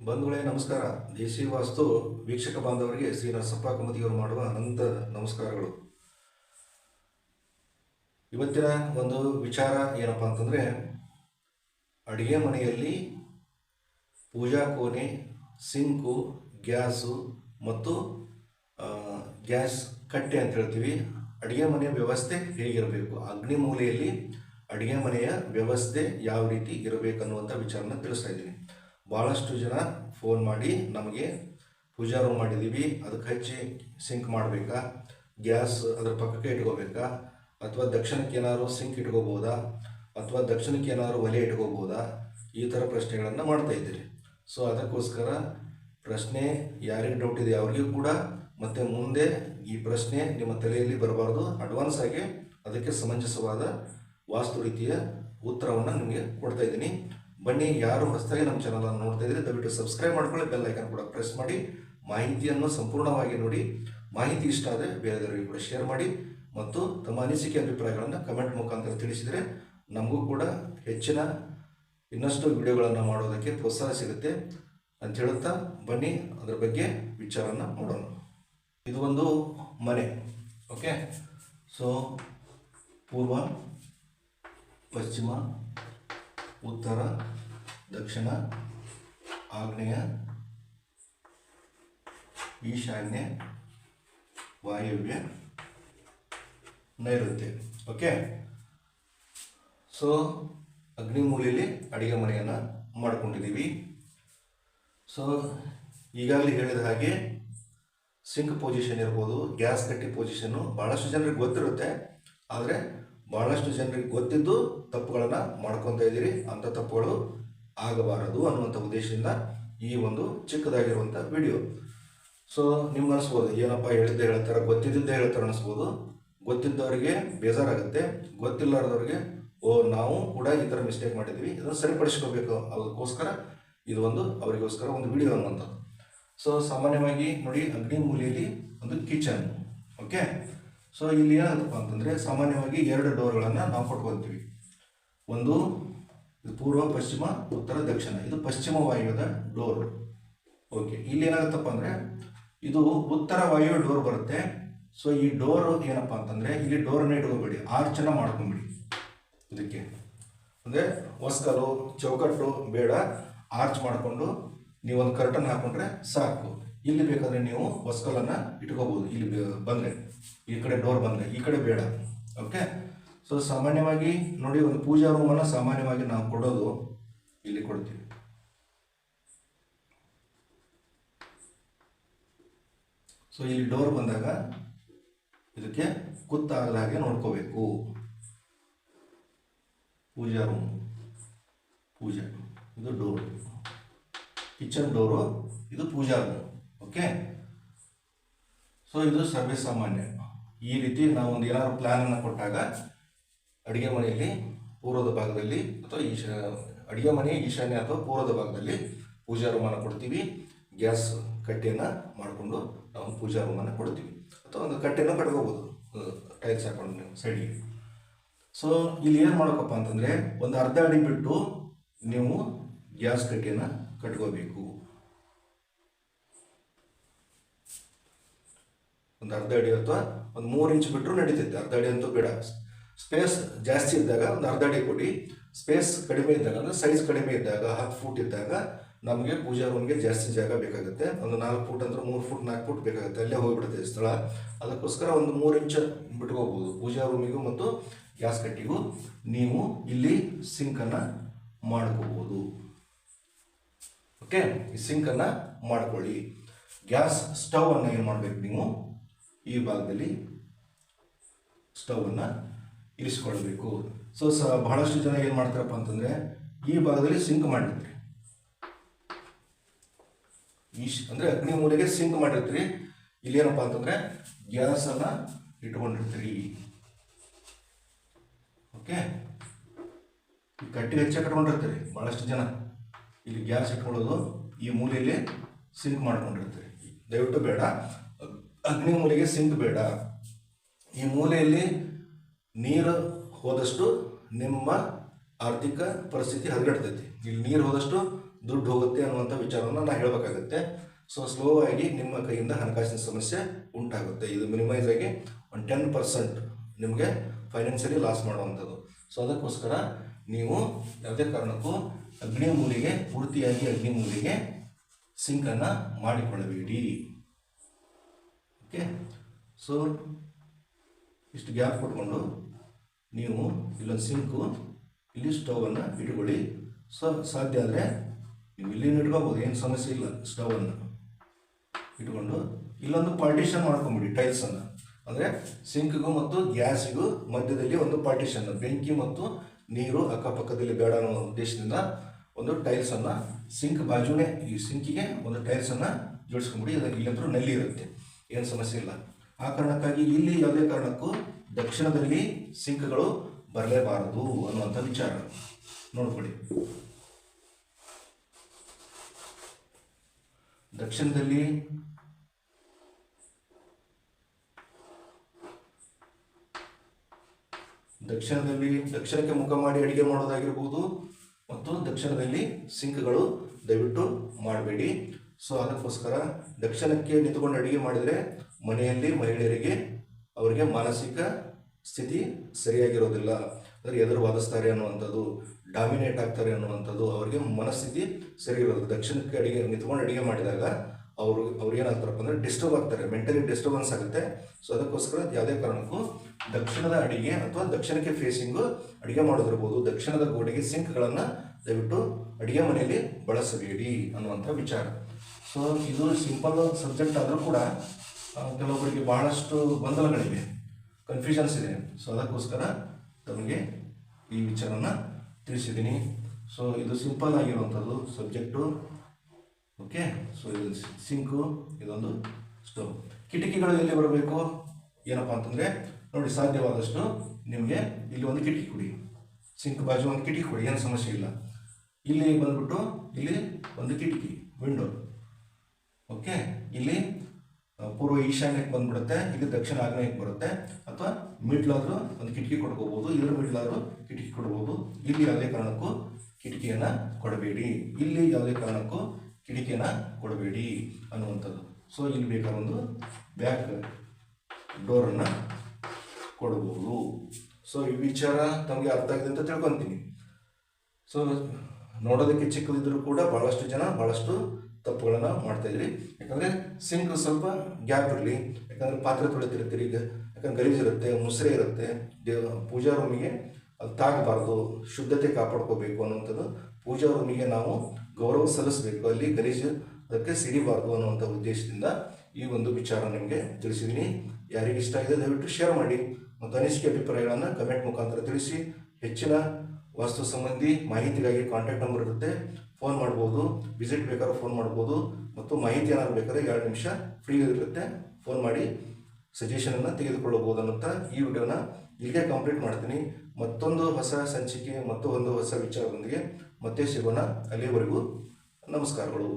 ಬಂಧುಗಳೇ, ನಮಸ್ಕಾರ. ದೇಸಿ ವಾಸ್ತು ವೀಕ್ಷಕ ಬಾಂಧವರಿಗೆ ಶ್ರೀ ನರಸಪ್ಪ ಕುಮದಿಯವರು ಮಾಡುವ ಅನಂತ ನಮಸ್ಕಾರಗಳು. ಇವತ್ತಿನ ಒಂದು ವಿಚಾರ ಏನಪ್ಪ ಅಂತಂದರೆ, ಅಡುಗೆ ಮನೆಯಲ್ಲಿ ಪೂಜಾ ಕೋಣೆ, ಸಿಂಕು, ಗ್ಯಾಸು ಮತ್ತು ಗ್ಯಾಸ್ ಕಟ್ಟೆ ಅಂತ ಹೇಳ್ತೀವಿ. ಅಡುಗೆ ಮನೆಯ ವ್ಯವಸ್ಥೆ ಹೇಗಿರಬೇಕು? ಅಗ್ನಿ ಮೂಲೆಯಲ್ಲಿ ಅಡುಗೆ ಮನೆಯ ವ್ಯವಸ್ಥೆ ಯಾವ ರೀತಿ ಇರಬೇಕನ್ನುವಂಥ ವಿಚಾರನ ತಿಳಿಸ್ತಾ ಇದ್ದೀನಿ ಭಾಳಷ್ಟು ಜನ ಫೋನ್ ಮಾಡಿ ನಮಗೆ ಪೂಜಾ ರೂಮ್ ಮಾಡಿದ್ದೀವಿ ಅದಕ್ಕೆ ಹಚ್ಚಿ ಸಿಂಕ್ ಮಾಡಬೇಕಾ? ಗ್ಯಾಸ್ ಅದ್ರ ಪಕ್ಕಕ್ಕೆ ಇಟ್ಕೋಬೇಕಾ? ಅಥವಾ ದಕ್ಷಿಣಕ್ಕೆ ಏನಾದ್ರು ಸಿಂಕ್ ಇಟ್ಕೋಬೋದಾ ಅಥವಾ ದಕ್ಷಿಣಕ್ಕೆ ಏನಾದ್ರು ಒಲೆ ಇಟ್ಕೋಬೋದಾ ಈ ಥರ ಪ್ರಶ್ನೆಗಳನ್ನು ಮಾಡ್ತಾ ಇದ್ದೀರಿ. ಸೊ ಅದಕ್ಕೋಸ್ಕರ ಪ್ರಶ್ನೆ ಯಾರಿಗೆ ಡೌಟ್ ಇದೆ ಅವ್ರಿಗೂ ಕೂಡ ಮತ್ತು ಮುಂದೆ ಈ ಪ್ರಶ್ನೆ ನಿಮ್ಮ ತಲೆಯಲ್ಲಿ ಬರಬಾರ್ದು. ಅಡ್ವಾನ್ಸ್ ಆಗಿ ಅದಕ್ಕೆ ಸಮಂಜಸವಾದ ವಾಸ್ತು ರೀತಿಯ ಉತ್ತರವನ್ನು ನಿಮಗೆ ಕೊಡ್ತಾ ಇದ್ದೀನಿ. ಬನ್ನಿ, ಯಾರು ಹೊಸದಾಗಿ ನಮ್ಮ ಚಾನಲನ್ನು ನೋಡ್ತಾ ಇದ್ರೆ ದಯವಿಟ್ಟು ಸಬ್ಸ್ಕ್ರೈಬ್ ಮಾಡ್ಕೊಳ್ಳಿ ಬೆಲ್ ಐಕನ್ ಕೂಡ ಪ್ರೆಸ್ ಮಾಡಿ. ಮಾಹಿತಿಯನ್ನು ಸಂಪೂರ್ಣವಾಗಿ ನೋಡಿ. ಮಾಹಿತಿ ಇಷ್ಟ ಆದರೆ ಬೇರೆಯವರಿಗೆ ಕೂಡ ಶೇರ್ ಮಾಡಿ ಮತ್ತು ತಮ್ಮ ಅನಿಸಿಕೆ, ಅಭಿಪ್ರಾಯಗಳನ್ನು ಕಮೆಂಟ್ ಮುಖಾಂತರ ತಿಳಿಸಿದರೆ ನಮಗೂ ಕೂಡ ಹೆಚ್ಚಿನ ಇನ್ನಷ್ಟು ವಿಡಿಯೋಗಳನ್ನು ಮಾಡೋದಕ್ಕೆ ಪ್ರೋತ್ಸಾಹ ಸಿಗುತ್ತೆ ಅಂತ ಹೇಳುತ್ತಾ ಬನ್ನಿ, ಅದರ ಬಗ್ಗೆ ವಿಚಾರನ ಮಾಡೋಣ ಇದು ಒಂದು ಮನೆ ಓಕೆ ಸೊ ಪೂರ್ವ, ಪಶ್ಚಿಮ ಉತ್ತರ, ದಕ್ಷಿಣ, ಆಗ್ನೇಯ, ಈಶಾನ್ಯ, ವಾಯುವ್ಯ, ನೈಋತ್ಯ. ಓಕೆ ಸೊ ಅಗ್ನಿಮೂಲೆಯಲ್ಲಿ ಅಡುಗೆ ಮನೆಯನ್ನು ಮಾಡಿಕೊಂಡಿದ್ದೀವಿ. ಸೊ ಈಗಾಗಲೇ ಹೇಳಿದ ಹಾಗೆ ಸಿಂಕ್ ಪೊಸಿಷನ್ ಇರ್ಬೋದು ಗ್ಯಾಸ್ ಕಟ್ಟಿ ಪೊಸಿಷನ್ನು ಭಾಳಷ್ಟು ಜನರಿಗೆ ಗೊತ್ತಿರುತ್ತೆ. ಆದರೆ ಭಾಳಷ್ಟು ಜನರಿಗೆ ಗೊತ್ತಿದ್ದು ತಪ್ಪುಗಳನ್ನು ಮಾಡ್ಕೊತಾ ಇದ್ದೀರಿ ಅಂಥ ತಪ್ಪುಗಳು ಆಗಬಾರದು ಅನ್ನುವಂಥ ಉದ್ದೇಶದಿಂದ ಈ ಒಂದು ಚಿಕ್ಕದಾಗಿರುವಂಥ ವಿಡಿಯೋ ಸೊ ನಿಮ್ಗೆ ಅನಿಸ್ಬೋದು, ಏನಪ್ಪ ಹೇಳಿದ್ದೆ ಹೇಳ್ತಾರೆ, ಗೊತ್ತಿದ್ದಿದ್ದೇ ಹೇಳ್ತಾರೆ ಅನಿಸ್ಬೋದು. ಗೊತ್ತಿದ್ದವರಿಗೆ ಬೇಜಾರಾಗುತ್ತೆ, ಗೊತ್ತಿಲ್ಲಾರದವ್ರಿಗೆ, ಓ, ನಾವು ಕೂಡ ಈ ಥರ ಮಿಸ್ಟೇಕ್ ಮಾಡಿದ್ವಿ ಇದನ್ನು ಸರಿಪಡಿಸ್ಕೋಬೇಕು. ಅದಕ್ಕೋಸ್ಕರ ಇದು ಒಂದು, ಅವರಿಗೋಸ್ಕರ ಒಂದು ವಿಡಿಯೋ ಅನ್ನುವಂಥದ್ದು. ಸೊ ಸಾಮಾನ್ಯವಾಗಿ ನೋಡಿ ಅಗ್ನಿ ಮೂಲೆಯಲ್ಲಿ ಒಂದು ಕಿಚನ್ ಓಕೆ ಸೊ ಇಲ್ಲಿ ಏನಾಗುತ್ತಪ್ಪ ಅಂತಂದರೆ ಸಾಮಾನ್ಯವಾಗಿ ಎರಡು ಡೋರ್ಗಳನ್ನು ನಾವು ಕೊಟ್ಕೊಳ್ತೀವಿ ಒಂದು ಪೂರ್ವ, ಪಶ್ಚಿಮ, ಉತ್ತರ, ದಕ್ಷಿಣ. ಇದು ಪಶ್ಚಿಮ ವಾಯುವದ ಡೋರ್ ಓಕೆ ಇಲ್ಲಿ ಏನಾಗುತ್ತಪ್ಪ ಅಂದರೆ ಇದು ಉತ್ತರ ವಾಯು ಡೋರ್ ಬರುತ್ತೆ. ಸೊ ಈ ಡೋರ್ ಏನಪ್ಪ ಅಂತಂದರೆ ಇಲ್ಲಿ ಡೋರ್ನ ಇಟ್ಕೋಬೇಡಿ ಆರ್ಚನ ಮಾಡ್ಕೊಂಬಿಡಿ. ಇದಕ್ಕೆ. ಅಂದರೆ ಹೊಸ್ಕಲು ಚೌಕಟ್ಟು, ಬೇಡ ಆರ್ಚ್ ಮಾಡಿಕೊಂಡು ನೀವು ಒಂದು ಕರ್ಟನ್ ಹಾಕೊಂಡ್ರೆ ಸಾಕು. ಇಲ್ಲಿ ಬೇಕಾದರೆ ನೀವು ಹೊಸ್ಕಲನ್ನು ಇಟ್ಕೋಬೋದು. ಇಲ್ಲಿ ಬಂದ್ರೆ. ಈ ಕಡೆ ಡೋರ್ ಬಂದ್ರೆ, ಈ ಕಡೆ ಬೇಡ. ಓಕೆ ಸೊ ಸಾಮಾನ್ಯವಾಗಿ ನೋಡಿ, ಒಂದು ಪೂಜಾ ರೂಮನ್ನು ಸಾಮಾನ್ಯವಾಗಿ ನಾವು ಕೊಡೋದು ಇಲ್ಲಿ ಕೊಡ್ತೀವಿ. ಸೊ ಇಲ್ಲಿ ಡೋರ್ ಬಂದಾಗ ಇದಕ್ಕೆ ಕುತ್ತಾಗದ ಹಾಗೆ ನೋಡ್ಕೋಬೇಕು. ಪೂಜಾ ರೂಮ್ ಪೂಜಾ. ಇದು ಡೋರ್ ಕಿಚನ್ ಡೋರು ಇದು ಪೂಜಾ ರೂಮ್ ಓಕೆ ಸೊ ಇದು ಸರ್ವೇ ಸಾಮಾನ್ಯ. ಈ ರೀತಿ ನಾವು ಒಂದು ಏನಾದ್ರು ಪ್ಲ್ಯಾನನ್ನು ಕೊಟ್ಟಾಗ ಅಡುಗೆ ಮನೆಯಲ್ಲಿ ಪೂರ್ವದ ಭಾಗದಲ್ಲಿ ಅಥವಾ ಈಶಾ ಅಡುಗೆ ಮನೆ ಈಶಾನ್ಯ ಅಥವಾ ಪೂರ್ವದ ಭಾಗದಲ್ಲಿ ಪೂಜಾ ರೂಮನ್ನು ಕೊಡ್ತೀವಿ. ಗ್ಯಾಸ್ ಕಟ್ಟೆಯನ್ನು ಮಾಡಿಕೊಂಡು ನಾವು ಪೂಜಾ ರೂಮನ್ನು ಕೊಡ್ತೀವಿ. ಅಥವಾ ಒಂದು ಕಟ್ಟೆನ ಕಟ್ಕೋಬೋದು. ಟೈಲ್ಸ್ ಹಾಕೊಂಡು ಸೈಡಿಗೆ ಸೊ ಇಲ್ಲಿ ಏನು ಮಾಡಬೇಕಪ್ಪ ಅಂತಂದರೆ ಒಂದು ಅರ್ಧ ಅಡಿ ಬಿಟ್ಟು ನೀವು ಗ್ಯಾಸ್ ಕಟ್ಟೆಯನ್ನು ಕಟ್ಕೋಬೇಕು. ಒಂದು ಅರ್ಧ ಅಡಿ ಅಥವಾ ಒಂದು ಮೂರು ಇಂಚ್ ಬಿಟ್ಟರು ನಡೀತೈತೆ. ಅರ್ಧ ಅಡಿ ಅಂತೂ ಬೇಡ. ಸ್ಪೇಸ್ ಜಾಸ್ತಿ ಇದ್ದಾಗ ಒಂದು ಅರ್ಧ ಅಡಿ ಕೊಡಿ. ಸ್ಪೇಸ್ ಕಡಿಮೆ ಇದ್ದಾಗ, ಅಂದರೆ ಸೈಜ್ ಕಡಿಮೆ ಇದ್ದಾಗ, ಹತ್ತು ಫೂಟ್ ಇದ್ದಾಗ ನಮಗೆ ಪೂಜಾ ರೂಮ್ಗೆ ಜಾಸ್ತಿ ಜಾಗ ಬೇಕಾಗುತ್ತೆ. ಒಂದು ನಾಲ್ಕು ಫೂಟ್ ಅಂದ್ರೆ ಮೂರು ಫೂಟ್ ನಾಲ್ಕು ಫೂಟ್ ಬೇಕಾಗುತ್ತೆ. ಅಲ್ಲೇ ಹೋಗಿಬಿಡುತ್ತೆ ಸ್ಥಳ. ಅದಕ್ಕೋಸ್ಕರ ಒಂದು ಮೂರು ಇಂಚ್ ಬಿಟ್ಕೋಬೋದು. ಪೂಜಾ ರೂಮಿಗೂ ಮತ್ತು ಗ್ಯಾಸ್ ಕಟ್ಟಿಗೂ ನೀವು ಇಲ್ಲಿ ಸಿಂಕನ್ನು ಮಾಡ್ಕೋಬೋದು. ಓಕೆ ಈ ಸಿಂಕನ್ನು ಮಾಡ್ಕೊಳ್ಳಿ. ಗ್ಯಾಸ್ ಸ್ಟವ್ ಅನ್ನು ಏನು ಮಾಡಬೇಕು ನೀವು? ಈ ಭಾಗದಲ್ಲಿ ಸ್ಟವನ್ನು ಇರಿಸ್ಕೊಳ್ಬೇಕು. ಸೊ ಸ ಬಹಳಷ್ಟು ಜನ ಏನು ಮಾಡ್ತಾರಪ್ಪ ಅಂತಂದರೆ ಈ ಭಾಗದಲ್ಲಿ ಸಿಂಕ್ ಮಾಡಿರ್ತೀರಿ. ಈಶ್ ಅಂದರೆ ಅಗ್ನಿ ಮೂಲೆಗೆ ಸಿಂಕ್ ಮಾಡಿರ್ತೀರಿ. ಇಲ್ಲೇನಪ್ಪ ಅಂತಂದರೆ ಗ್ಯಾಸನ್ನು ಇಟ್ಕೊಂಡಿರ್ತೀರಿ. ಓಕೆ ಗಟ್ಟಿ ಕಟ್ಟಿ ಹೆಚ್ಚೆ ಕಟ್ಕೊಂಡಿರ್ತೀರಿ ಭಾಳಷ್ಟು ಜನ. ಇಲ್ಲಿ ಗ್ಯಾಸ್ ಇಟ್ಕೊಳ್ಳೋದು ಈ ಮೂಲೆಯಲ್ಲಿ ಸಿಂಕ್ ಮಾಡ್ಕೊಂಡಿರ್ತೀರಿ. ದಯವಿಟ್ಟು ಬೇಡ. ಅಗ್ನಿ ಮೂಲೆಗೆ ಸಿಂಕ್ ಬೇಡ. ಈ ಮೂಲೆಯಲ್ಲಿ ನೀರು ಹೋದಷ್ಟು ನಿಮ್ಮ ಆರ್ಥಿಕ ಪರಿಸ್ಥಿತಿ ಹದಗೆಡ್ತೈತಿ. ಇಲ್ಲಿ ನೀರು ಹೋದಷ್ಟು ದುಡ್ಡು ಹೋಗುತ್ತೆ ಅನ್ನುವಂಥ ವಿಚಾರವನ್ನು ನಾನು ಹೇಳಬೇಕಾಗುತ್ತೆ. ಸೊ ಸ್ಲೋ ಆಗಿ ನಿಮ್ಮ ಕೈಯಿಂದ ಹಣಕಾಸಿನ ಸಮಸ್ಯೆ ಉಂಟಾಗುತ್ತೆ. ಇದು ಮಿನಿಮೈಸ್ ಆಗಿ ಒಂದು ಟೆನ್ ಪರ್ಸೆಂಟ್ ನಿಮಗೆ ಫೈನಾನ್ಷಿಯಲಿ ಲಾಸ್ ಮಾಡುವಂಥದ್ದು. ಸೊ ಅದಕ್ಕೋಸ್ಕರ ನೀವು ಯಾವುದೇ ಕಾರಣಕ್ಕೂ ಅಗ್ನಿ ಮೂಲಿಗೆ ಪೂರ್ತಿಯಾಗಿ ಅಗ್ನಿ ಮೂಲಿಗೆ ಸಿಂಕನ್ನು ಮಾಡಿಕೊಳ್ಳಬೇಡಿ. ಓಕೆ ಸೊ ಇಷ್ಟು ಗ್ಯಾಪ್ ಕೊಟ್ಕೊಂಡು ನೀವು ಇಲ್ಲೊಂದು ಸಿಂಕು, ಇಲ್ಲಿ ಸ್ಟವನ್ನು ಇಟ್ಕೊಳ್ಳಿ. ಸೊ, ಸಾಧ್ಯ ಆದರೆ ನೀವು ಇಲ್ಲಿ ಇಟ್ಕೋಬೋದು, ಏನು ಸಮಸ್ಯೆ ಇಲ್ಲ ಸ್ಟವನ್ನು. ಇಟ್ಕೊಂಡು ಇಲ್ಲೊಂದು ಪಾರ್ಟಿಷನ್ ಮಾಡ್ಕೊಂಬಿಡಿ ಟೈಲ್ಸನ್ನು ಅಂದರೆ ಸಿಂಕ್ಗೂ ಮತ್ತು ಗ್ಯಾಸಿಗೂ ಮಧ್ಯದಲ್ಲಿ ಒಂದು ಪಾರ್ಟಿಷನ್ ಬೆಂಕಿ ಮತ್ತು ನೀರು ಅಕ್ಕಪಕ್ಕದಲ್ಲಿ ಬೇಡ ಅನ್ನೋ ಉದ್ದೇಶದಿಂದ ಒಂದು ಟೈಲ್ಸನ್ನು ಸಿಂಕ್ ಬಾಜುನೇ, ಈ ಸಿಂಕಿಗೆ ಒಂದು ಟೈಲ್ಸನ್ನು ಜೋಡಿಸ್ಕೊಂಬಿಡಿ ಇಲ್ಲಂದ್ರೂ ನಲ್ಲಿ ಇರುತ್ತೆ ಏನು ಸಮಸ್ಯೆ ಇಲ್ಲ. ಆ ಕಾರಣಕ್ಕಾಗಿ ಇಲ್ಲಿ ಯಾವುದೇ ಕಾರಣಕ್ಕೂ ದಕ್ಷಿಣದಲ್ಲಿ ಸಿಂಕ್ಗಳು ಬರಲೇಬಾರದು ಅನ್ನುವಂಥ ವಿಚಾರ. ನೋಡ್ಕೊಳ್ಳಿ. ದಕ್ಷಿಣದಲ್ಲಿ ದಕ್ಷಿಣದಲ್ಲಿ ದಕ್ಷಿಣಕ್ಕೆ ಮುಖ ಮಾಡಿ ಅಡಿಗೆ ಮಾಡೋದಾಗಿರ್ಬೋದು ಮತ್ತು ದಕ್ಷಿಣದಲ್ಲಿ ಸಿಂಕ್ಗಳು ದಯವಿಟ್ಟು ಮಾಡಬೇಡಿ. ಸೊ ಅದಕ್ಕೋಸ್ಕರ ದಕ್ಷಿಣಕ್ಕೆ ನಿಂತುಕೊಂಡು ಅಡುಗೆ ಮಾಡಿದರೆ ಮನೆಯಲ್ಲಿ ಮಹಿಳೆಯರಿಗೆ ಅವರಿಗೆ ಮಾನಸಿಕ ಸ್ಥಿತಿ ಸರಿಯಾಗಿರೋದಿಲ್ಲ. ಅಂದರೆ ಎದುರು ವಾದಿಸ್ತಾರೆ ಅನ್ನುವಂಥದ್ದು ಡಾಮಿನೇಟ್ ಆಗ್ತಾರೆ ಅನ್ನುವಂಥದ್ದು, ಅವರಿಗೆ ಮನಸ್ಥಿತಿ ಸರಿಯಿರೋದು ದಕ್ಷಿಣಕ್ಕೆ ಅಡಿಗೆ, ನಿಂತ್ಕೊಂಡು ಅಡುಗೆ ಮಾಡಿದಾಗ ಅವರು, ಅವ್ರು ಏನಾಗ್ತಾರಪ್ಪ ಅಂದರೆ ಡಿಸ್ಟರ್ಬ್ ಆಗ್ತಾರೆ ಮೆಂಟಲಿ ಡಿಸ್ಟರ್ಬೆನ್ಸ್ ಆಗುತ್ತೆ. ಸೊ ಅದಕ್ಕೋಸ್ಕರ ಯಾವುದೇ ಕಾರಣಕ್ಕೂ ದಕ್ಷಿಣದ ಅಡಿಗೆ ಅಥವಾ ದಕ್ಷಿಣಕ್ಕೆ ಫೇಸಿಂಗು ಅಡುಗೆ ಮಾಡೋದಿರ್ಬೋದು. ದಕ್ಷಿಣದ ಗೋಡೆಗೆ ಸಿಂಕ್ಗಳನ್ನು ದಯವಿಟ್ಟು ಅಡುಗೆ ಮನೆಯಲ್ಲಿ ಬಳಸಬೇಡಿ ಅನ್ನುವಂಥ ವಿಚಾರ. ಸೊ ಇದು ಸಿಂಪಲ್ ಸಬ್ಜೆಕ್ಟ್ ಆದರೂ ಕೂಡ ಕೆಲವೊಬ್ಬರಿಗೆ ಬಹಳಷ್ಟು ಗೊಂದಲಗಳಿವೆ ಕನ್ಫ್ಯೂಷನ್ಸ್ ಇದೆ. ಸೊ ಅದಕ್ಕೋಸ್ಕರ ತಮಗೆ ಈ ವಿಚಾರನ ತಿಳಿಸಿದ್ದೀನಿ. ಸೊ ಇದು ಸಿಂಪಲ್ ಆಗಿರುವಂಥದ್ದು ಸಬ್ಜೆಕ್ಟು ಓಕೆ ಸೊ ಇದು ಸಿಂಕು ಇದೊಂದು ಸ್ಟವ್ ಕಿಟಕಿಗಳು ಎಲ್ಲಿ ಬರಬೇಕು? ಏನಪ್ಪ ಅಂತಂದರೆ, ನೋಡಿ, ಸಾಧ್ಯವಾದಷ್ಟು ನಿಮಗೆ ಇಲ್ಲಿ ಒಂದು ಕಿಟಕಿ ಕೊಡಿ. ಸಿಂಕ್ ಬಾಜು ಒಂದು ಕಿಟಕಿ ಕೊಡಿ, ಏನು ಸಮಸ್ಯೆ ಇಲ್ಲ. ಇಲ್ಲಿ ಬಂದ್ಬಿಟ್ಟು, ಇಲ್ಲಿ ಒಂದು ಕಿಟಕಿ ವಿಂಡೋ ಓಕೆ? ಇಲ್ಲಿ ಪೂರ್ವ ಈಶಾನ್ಯಕ್ಕೆ ಬಂದ್ಬಿಡುತ್ತೆ, ಇಲ್ಲಿ ದಕ್ಷಿಣ ಆಗ್ನೇಯಕ್ಕೆ ಬರುತ್ತೆ, ಅಥವಾ ಮಿಡ್ಲಾದರೂ ಒಂದು ಕಿಟಕಿ ಕೊಡ್ಕೋಬೋದು ಇದ್ರ ಮಿಡ್ಲಾದರೂ ಕಿಟಕಿ ಕೊಡ್ಬೋದು. ಇಲ್ಲಿ ಯಾವುದೇ ಕಾರಣಕ್ಕೂ ಕಿಟಕಿಯನ್ನು ಕೊಡಬೇಡಿ. ಇಲ್ಲಿ ಯಾವುದೇ ಕಾರಣಕ್ಕೂ ಕಿಟಕಿಯನ್ನು ಕೊಡಬೇಡಿ ಅನ್ನುವಂಥದ್ದು. ಸೊ ಇಲ್ಲಿ ಬೇಕಾದ ಒಂದು ಬ್ಯಾಕ್ ಡೋರನ್ನು ಕೊಡಬಹುದು ಸೊ ಈ ವಿಚಾರ ತಮಗೆ ಅರ್ಥ ಆಗಿದೆ ಅಂತ ತಿಳ್ಕೊತೀನಿ. ಸೊ ನೋಡೋದಕ್ಕೆ ಚಿಕ್ಕದಿದ್ದರೂ ಕೂಡ ಭಾಳಷ್ಟು ಜನ ಭಾಳಷ್ಟು ತಪ್ಪುಗಳನ್ನು ಮಾಡ್ತಾ ಇದ್ರಿ. ಯಾಕಂದರೆ ಸಿಂಕ್ ಸ್ವಲ್ಪ ಗ್ಯಾಪ್ ಇರಲಿ. ಯಾಕಂದರೆ ಪಾತ್ರೆ ತೊಳಿತಿರ್ತೀರಿ ಈಗ. ಯಾಕಂದ್ರೆ ಗಲೀಜಿರುತ್ತೆ ಮುಸ್ರೆ ಇರುತ್ತೆ. ದೇವ, ಪೂಜಾ ರೂಮಿಗೆ ಅದು ತಾಗಬಾರ್ದು. ಶುದ್ಧತೆ ಕಾಪಾಡ್ಕೋಬೇಕು ಅನ್ನುವಂಥದ್ದು ಪೂಜಾ ರೂಮಿಗೆ ನಾವು ಗೌರವ ಸಲ್ಲಿಸಬೇಕು. ಅಲ್ಲಿ ಗಲೀಜು ಅದಕ್ಕೆ ಸಿಡಿಬಾರ್ದು ಅನ್ನುವಂಥ ಉದ್ದೇಶದಿಂದ ಈ ಒಂದು ವಿಚಾರ ನಿಮಗೆ ತಿಳಿಸಿದ್ದೀನಿ ಯಾರಿಗೆ ಇಷ್ಟ ಆಗಿದೆ ದಯವಿಟ್ಟು ಶೇರ್ ಮಾಡಿ. ಮತ್ತು ಅನಿಸಿಕೆ ಅಭಿಪ್ರಾಯಗಳನ್ನು ಕಮೆಂಟ್ ಮುಖಾಂತರ ತಿಳಿಸಿ. ಹೆಚ್ಚಿನ ವಾಸ್ತು ಸಂಬಂಧಿ ಮಾಹಿತಿಗಾಗಿ ಕಾಂಟ್ಯಾಕ್ಟ್ ನಂಬರ್ ಇರುತ್ತೆ. ಫೋನ್ ಮಾಡ್ಬೋದು ವಿಸಿಟ್ ಬೇಕಾದ್ರೆ ಫೋನ್ ಮಾಡ್ಬೋದು, ಮತ್ತು ಮಾಹಿತಿ ಏನಾದ್ರು ಬೇಕಾದ್ರೆ ಎರಡು ನಿಮಿಷ ಫ್ರೀ ಇರುತ್ತೆ. ಫೋನ್ ಮಾಡಿ ಸಜೆಷನನ್ನು ತೆಗೆದುಕೊಳ್ಳಬಹುದು ಅನ್ನುತ್ತಾ ಈ ವಿಡಿಯೋನ ಇಲ್ಲಿಗೆ ಕಂಪ್ಲೀಟ್ ಮಾಡ್ತೀನಿ. ಮತ್ತೊಂದು ಹೊಸ ಸಂಚಿಕೆ ಮತ್ತು ಒಂದು ಹೊಸ ವಿಚಾರದೊಂದಿಗೆ ಮತ್ತೆ ಸಿಗೋಣ. ಅಲ್ಲಿವರೆಗೂ ನಮಸ್ಕಾರಗಳು.